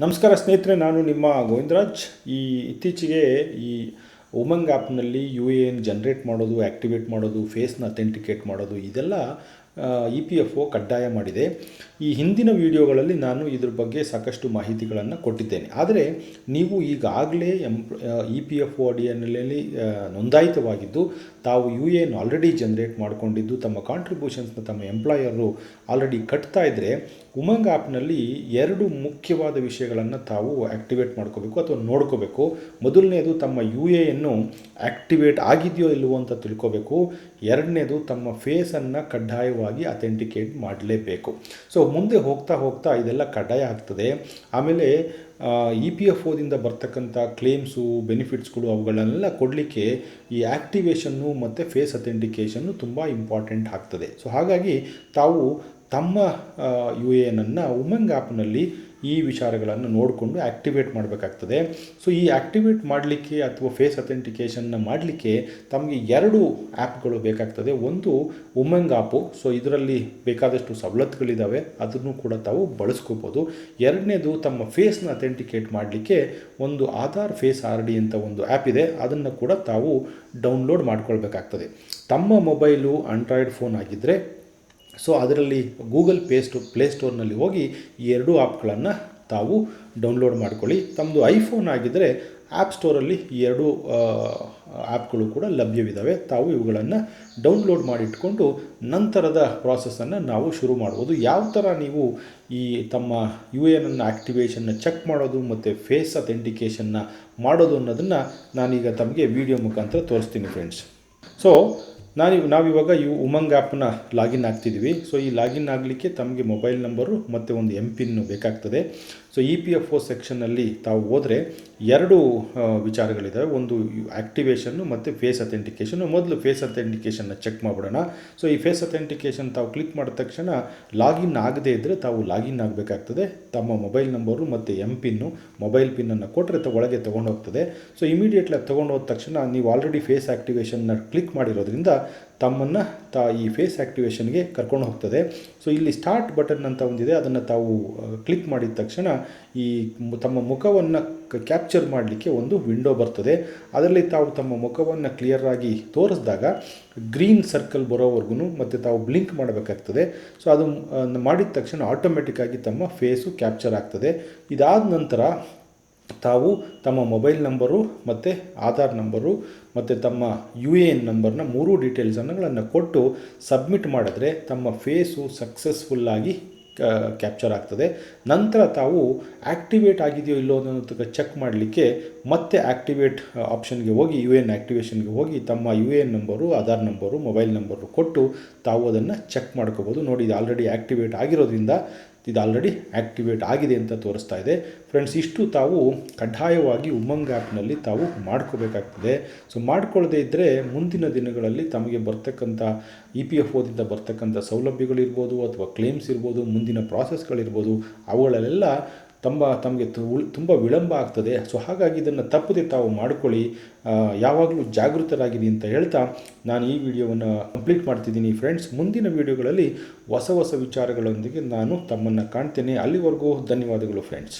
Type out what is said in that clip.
ನಮಸ್ಕಾರ ಸ್ನೇಹಿತರೆ, ನಾನು ನಿಮ್ಮ ಗೋವಿಂದರಾಜ್. ಈ ಇತ್ತೀಚೆಗೆ ಈ ಉಮಂಗ್ ಆ್ಯಪ್ನಲ್ಲಿ ಯು ಎ ಎನ್ ಜನ್ರೇಟ್ ಮಾಡೋದು ಆ್ಯಕ್ಟಿವೇಟ್ ಮಾಡೋದು ಫೇಸ್ನ ಅಥೆಂಟಿಕೇಟ್ ಮಾಡೋದು, ಇದೆಲ್ಲ ಇ ಪಿ ಎಫ್ ಒ ಕಡ್ಡಾಯ ಮಾಡಿದೆ. ಈ ಹಿಂದಿನ ವಿಡಿಯೋಗಳಲ್ಲಿ ನಾನು ಇದ್ರ ಬಗ್ಗೆ ಸಾಕಷ್ಟು ಮಾಹಿತಿಗಳನ್ನು ಕೊಟ್ಟಿದ್ದೇನೆ. ಆದರೆ, ನೀವು ಈಗಾಗಲೇ M E P F O ಅಡಿಯಲ್ಲಿ ನೋಂದಾಯಿತವಾಗಿದ್ದು, ತಾವು ಯು ಎನ್ ಆಲ್ರೆಡಿ ಜನ್ರೇಟ್ ಮಾಡಿಕೊಂಡಿದ್ದು, ತಮ್ಮ ಕಾಂಟ್ರಿಬ್ಯೂಷನ್ಸ್ನ ತಮ್ಮ ಎಂಪ್ಲಾಯರು ಆಲ್ರೆಡಿ ಕಟ್ತಾ ಇದ್ದರೆ ಉಮಂಗ್ ಆ್ಯಪ್ನಲ್ಲಿ ಎರಡು ಮುಖ್ಯವಾದ ವಿಷಯಗಳನ್ನು ತಾವು ಆ್ಯಕ್ಟಿವೇಟ್ ಮಾಡ್ಕೋಬೇಕು ಅಥವಾ ನೋಡ್ಕೋಬೇಕು. ಮೊದಲನೇದು ತಮ್ಮ ಯು ಎ ಎನ್ನು ಆ್ಯಕ್ಟಿವೇಟ್ ಆಗಿದೆಯೋ ಇಲ್ಲವೋ ಅಂತ ತಿಳ್ಕೋಬೇಕು. ಎರಡನೇದು ತಮ್ಮ ಫೇಸನ್ನು ಕಡ್ಡಾಯವಾಗಿ ಅಥೆಂಟಿಕೇಟ್ ಮಾಡಲೇಬೇಕು. ಸೊ, ಮುಂದೆ ಹೋಗ್ತಾ ಹೋಗ್ತಾ ಇದೆಲ್ಲ ಕಡ್ಡಾಯ ಆಗ್ತದೆ. ಆಮೇಲೆ ಇ ಪಿ ಎಫ್ ಓದಿಂದ ಬರ್ತಕ್ಕಂಥ ಕ್ಲೇಮ್ಸು, ಬೆನಿಫಿಟ್ಸ್ಗಳು ಅವುಗಳನ್ನೆಲ್ಲ ಕೊಡಲಿಕ್ಕೆ ಈ ಆ್ಯಕ್ಟಿವೇಷನ್ನು ಮತ್ತು ಫೇಸ್ ಅಥೆಂಟಿಕೇಷನ್ನು ತುಂಬ ಇಂಪಾರ್ಟೆಂಟ್ ಆಗ್ತದೆ. ಸೊ, ಹಾಗಾಗಿ ತಾವು ತಮ್ಮ ಯು ಎ ಎನನ್ನು ಉಮಂಗ್ ಆ್ಯಪ್ನಲ್ಲಿ ಈ ವಿಚಾರಗಳನ್ನು ನೋಡಿಕೊಂಡು ಆ್ಯಕ್ಟಿವೇಟ್ ಮಾಡಬೇಕಾಗ್ತದೆ. ಸೊ, ಈ ಆ್ಯಕ್ಟಿವೇಟ್ ಮಾಡಲಿಕ್ಕೆ ಅಥವಾ ಫೇಸ್ ಅಥೆಂಟಿಕೇಷನ್ನ ಮಾಡಲಿಕ್ಕೆ ತಮಗೆ ಎರಡು ಆ್ಯಪ್ಗಳು ಬೇಕಾಗ್ತದೆ. ಒಂದು ಉಮಂಗ್ ಆ್ಯಪು ಸೊ, ಇದರಲ್ಲಿ ಬೇಕಾದಷ್ಟು ಸವಲತ್ತುಗಳಿದ್ದಾವೆ ಅದನ್ನು ಕೂಡ ತಾವು ಬಳಸ್ಕೋಬೋದು. ಎರಡನೇದು ತಮ್ಮ ಫೇಸ್ನ ಅಥೆಂಟಿಕೇಟ್ ಮಾಡಲಿಕ್ಕೆ ಒಂದು ಆಧಾರ್ ಫೇಸ್ ಆರ್ ಡಿ ಅಂತ ಒಂದು ಆ್ಯಪ್ ಇದೆ, ಅದನ್ನು ಕೂಡ ತಾವು ಡೌನ್ಲೋಡ್ ಮಾಡ್ಕೊಳ್ಬೇಕಾಗ್ತದೆ. ತಮ್ಮ ಮೊಬೈಲು, ಆಂಡ್ರಾಯ್ಡ್ ಫೋನ್ ಆಗಿದ್ದರೆ ಸೊ ಅದರಲ್ಲಿ ಗೂಗಲ್ ಪ್ಲೇ ಸ್ಟೋ ಸ್ಟೋರ್ನಲ್ಲಿ ಹೋಗಿ ಈ ಎರಡೂ ಆ್ಯಪ್ಗಳನ್ನು ತಾವು ಡೌನ್ಲೋಡ್ ಮಾಡ್ಕೊಳ್ಳಿ. ತಮ್ಮದು ಐಫೋನ್ ಆಗಿದ್ದರೆ ಆ್ಯಪ್ ಸ್ಟೋರಲ್ಲಿ ಈ ಎರಡೂ ಆ್ಯಪ್ಗಳು ಕೂಡ ಲಭ್ಯವಿದ್ದಾವೆ ತಾವು ಇವುಗಳನ್ನು ಡೌನ್ಲೋಡ್ ಮಾಡಿಟ್ಕೊಂಡು ನಂತರದ ಪ್ರಾಸೆಸನ್ನು ನಾವು ಶುರು ಮಾಡ್ಬೋದು. ಯಾವ ಥರ ನೀವು ಈ ತಮ್ಮ ಯು ಎನನ್ನು ಆ್ಯಕ್ಟಿವೇಷನ್ನ ಚೆಕ್ ಮಾಡೋದು ಮತ್ತು ಫೇಸ್ ಅಥೆಂಟಿಕೇಷನ್ನ ಮಾಡೋದು ಅನ್ನೋದನ್ನು ನಾನೀಗ ತಮಗೆ ವಿಡಿಯೋ ಮುಖಾಂತರ ತೋರಿಸ್ತೀನಿ ಫ್ರೆಂಡ್ಸ್ ಸೊ ನಾನು ನಾವಿವಾಗ ಈ ಉಮಂಗ್ ಆ್ಯಪ್ನ ಲಾಗಿನ್ ಆಗ್ತಿದ್ದೀವಿ ಸೊ ಈ ಲಾಗಿನ್ ಆಗಲಿಕ್ಕೆ ತಮಗೆ ಮೊಬೈಲ್ ನಂಬರು ಮತ್ತು ಒಂದು ಎಂ ಪಿನ್ನು ಬೇಕಾಗ್ತದೆ. So E P F O ಸೆಕ್ಷನ್ನಲ್ಲಿ ತಾವು ಹೋದರೆ ಎರಡು ವಿಚಾರಗಳಿದ್ದಾವೆ ಒಂದು ಆ್ಯಕ್ಟಿವೇಷನ್ನು ಮತ್ತು ಫೇಸ್ ಅಥೆಂಟಿಕೇಷನ್ನು ಮೊದಲು ಫೇಸ್ ಅಥೆಂಟಿಕೇಷನ್ನ ಚೆಕ್ ಮಾಡಿಬಿಡೋಣ. ಸೊ ಈ ಫೇಸ್ ಅಥೆಂಟಿಕೇಷನ್ ತಾವು ಕ್ಲಿಕ್ ಮಾಡಿದ ತಕ್ಷಣ ಲಾಗಿನ್ ಆಗದೇ ಇದ್ದರೆ ತಾವು ಲಾಗಿನ್ ಆಗಬೇಕಾಗ್ತದೆ. ತಮ್ಮ ಮೊಬೈಲ್ ನಂಬರು ಮತ್ತು ಎಂ ಪಿನ್ನು ಮೊಬೈಲ್ ಪಿನ್ನನ್ನು ಕೊಟ್ಟರೆ ತ, ಒಳಗೆ ತೊಗೊಂಡೋಗ್ತದೆ. ಸೊ ಇಮಿಡಿಯೇಟ್ಲಿ ಅದು ತೊಗೊಂಡು ತಕ್ಷಣ ನೀವು ಆಲ್ರೆಡಿ ಫೇಸ್ ಆ್ಯಕ್ಟಿವೇಷನ್ನ ಕ್ಲಿಕ್ ಮಾಡಿರೋದ್ರಿಂದ ತಮ್ಮನ್ನು ತಾ ಈ ಫೇಸ್ ಆ್ಯಕ್ಟಿವೇಷನ್ಗೆ ಕರ್ಕೊಂಡು ಹೋಗ್ತದೆ. ಸೊ ಇಲ್ಲಿ ಸ್ಟಾರ್ಟ್ ಬಟನ್ ಅಂತ ಒಂದಿದೆ. ಅದನ್ನು ತಾವು ಕ್ಲಿಕ್ ಮಾಡಿದ ತಕ್ಷಣ ಈ ತಮ್ಮ ಮುಖವನ್ನು ಕ್ಯಾಪ್ಚರ್ ಮಾಡಲಿಕ್ಕೆ ಒಂದು ವಿಂಡೋ ಬರ್ತದೆ. ಅದರಲ್ಲಿ ತಾವು ತಮ್ಮ ಮುಖವನ್ನು ಕ್ಲಿಯರಾಗಿ ತೋರಿಸಿದಾಗ ಗ್ರೀನ್ ಸರ್ಕಲ್ ಬರೋವರೆಗೂ ಮತ್ತು ತಾವು ಬ್ಲಿಂಕ್ ಮಾಡಬೇಕಾಗ್ತದೆ. ಸೊ ಅದು ಮಾಡಿದ ತಕ್ಷಣ ಆಟೋಮೆಟಿಕ್ಕಾಗಿ ತಮ್ಮ ಫೇಸು ಕ್ಯಾಪ್ಚರ್ ಆಗ್ತದೆ. ಇದಾದ ನಂತರ ತಾವು ತಮ್ಮ ಮೊಬೈಲ್ ನಂಬರು ಮತ್ತು ಆಧಾರ್ ನಂಬರು ಮತ್ತು ತಮ್ಮ ಯು ಎ ಎನ್ ನಂಬರ್ನ ಮೂರು ಡೀಟೇಲ್ಸನ್ನುಗಳನ್ನು ಕೊಟ್ಟು ಸಬ್ಮಿಟ್ ಮಾಡಿದ್ರೆ ತಮ್ಮ ಫೇಸು ಸಕ್ಸಸ್ಫುಲ್ಲಾಗಿ ಕ್ಯಾಪ್ಚರ್ ಆಗ್ತದೆ. ನಂತರ ತಾವು ಆ್ಯಕ್ಟಿವೇಟ್ ಆಗಿದೆಯೋ ಇಲ್ಲೋ ಅನ್ನೋದಕ್ಕೆ ಚೆಕ್ ಮಾಡಲಿಕ್ಕೆ ಮತ್ತೆ ಆ್ಯಕ್ಟಿವೇಟ್ ಆಪ್ಷನ್ಗೆ ಹೋಗಿ, ಯು ಎನ್ ಆ್ಯಕ್ಟಿವೇಷನ್ಗೆ ಹೋಗಿ ತಮ್ಮ U A N number, Aadhaar number, mobile number ಕೊಟ್ಟು ತಾವು ಅದನ್ನು ಚೆಕ್ ಮಾಡ್ಕೋಬೋದು. ನೋಡಿ, ಇದು ಆಲ್ರೆಡಿ ಆ್ಯಕ್ಟಿವೇಟ್ ಆಗಿರೋದ್ರಿಂದ ಇದು ಆಲ್ರೆಡಿ ಆ್ಯಕ್ಟಿವೇಟ್ ಆಗಿದೆ ಅಂತ ತೋರಿಸ್ತಾ ಇದೆ. ಫ್ರೆಂಡ್ಸ್ ಇಷ್ಟು ತಾವು ಕಡ್ಡಾಯವಾಗಿ ಉಮಂಗ್ ಆ್ಯಪ್ನಲ್ಲಿ ತಾವು ಮಾಡ್ಕೋಬೇಕಾಗ್ತದೆ. ಸೊ ಮಾಡ್ಕೊಳ್ಳದೇ ಇದ್ದರೆ ಮುಂದಿನ ದಿನಗಳಲ್ಲಿ ತಮಗೆ ಬರ್ತಕ್ಕಂಥ ಇ ಪಿ ಎಫ್ ಓದಿಂದ ಬರ್ತಕ್ಕಂಥ ಸೌಲಭ್ಯಗಳಿರ್ಬೋದು ಅಥವಾ ಕ್ಲೇಮ್ಸ್ ಇರ್ಬೋದು, ಮುಂದಿನ ಪ್ರಾಸೆಸ್ಗಳಿರ್ಬೋದು ಅವುಗಳಲ್ಲೆಲ್ಲ ತುಂಬ ತಮಗೆ ತುಂಬ ವಿಳಂಬ ಆಗ್ತದೆ. ಸೊ ಹಾಗಾಗಿ ಇದನ್ನು ತಪ್ಪದೆ ತಾವು ಮಾಡ್ಕೊಳ್ಳಿ. ಯಾವಾಗಲೂ ಜಾಗೃತರಾಗಿರಿ ಅಂತ ಹೇಳ್ತಾ ನಾನು ಈ ವಿಡಿಯೋವನ್ನು ಕಂಪ್ಲೀಟ್ ಮಾಡ್ತಿದ್ದೀನಿ. ಫ್ರೆಂಡ್ಸ್, ಮುಂದಿನ ವಿಡಿಯೋಗಳಲ್ಲಿ ಹೊಸ ಹೊಸ ವಿಚಾರಗಳೊಂದಿಗೆ ನಾನು ತಮ್ಮನ್ನು ಕಾಣ್ತೇನೆ. ಅಲ್ಲಿವರೆಗೂ ಧನ್ಯವಾದಗಳು ಫ್ರೆಂಡ್ಸ್.